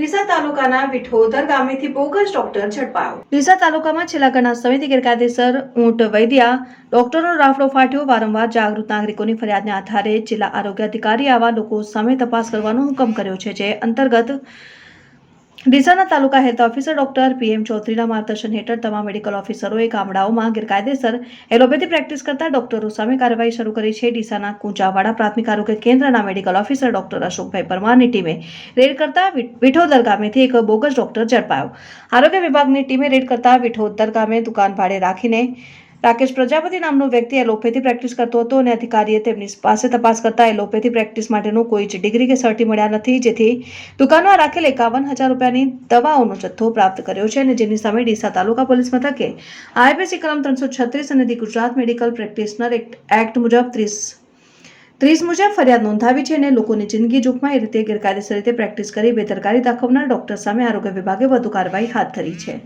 ડીસા તાલુકાના વિઠોદર ગામેથી bogus doctor ઝડપાયો. ડીસા તાલુકામાં છેલ્લા ઘણા સમયથી ગેરકાયદેસર ઊંટ વૈદ્યા ડોક્ટરનો રાફડો ફાટ્યો. વારંવાર જાગૃત નાગરિકોની ફરિયાદને આધારે જિલ્લા આરોગ્ય અધિકારી આવા લોકો સામે તપાસ કરવાનો હુકમ કર્યો છે, જે અંતર્ગત ડીસાના તાલુકા health officer doctor P M ચૌધરીના માર્ગદર્શન હેઠળ તમામ મેડિકલ ઓફિસરોએ ગામડાઓમાં ગેરકાયદેસર એલોપેથી પ્રેક્ટિસ કરતા ડોક્ટરો સામે કાર્યવાહી શરૂ કરી છે. ડીસાના કુંજાવાડા પ્રાથમિક આરોગ્ય કેન્દ્રના મેડિકલ ઓફિસર ડોક્ટર અશોકભાઈ પરમારની ટીમે રેડ કરતા વિઠોદર ગામેથી એક બોગસ ડોક્ટર ઝડપાયો. આરોગ્ય વિભાગની ટીમે રેડ કરતા વિઠોદર ગામે દુકાન ભાડે રાખીને રાકેશ પ્રજાપતિ નામનો વ્યક્તિ એલોપેથી પ્રેક્ટિસ કરતો હતો અને અધિકારીએ તેમની પાસે તપાસ કરતા એલોપેથી પ્રેક્ટિસ માટેનું કોઈ જ ડિગ્રી કે સર્ટી મળ્યા નથી. જેથી દુકાનમાં રાખેલ એકાવન હજાર રૂપિયાની દવાઓનો જથ્થો પ્રાપ્ત કર્યો છે અને જેની સામે ડીસા તાલુકા પોલીસ મથકે આઈપીસી કલમ ત્રણસો છત્રીસ અને ગુજરાત મેડિકલ પ્રેક્ટિશનર એક્ટ મુજબ ત્રીસ ત્રીસ મુજબ ફરિયાદ નોંધાવી છે અને લોકોની જિંદગી જોખમાં એ રીતે ગેરકાયદેસર રીતે પ્રેક્ટિસ કરી બેદરકારી દાખવનાર ડોક્ટર સામે આરોગ્ય વિભાગે વધુ કાર્યવાહી હાથ ધરી છે.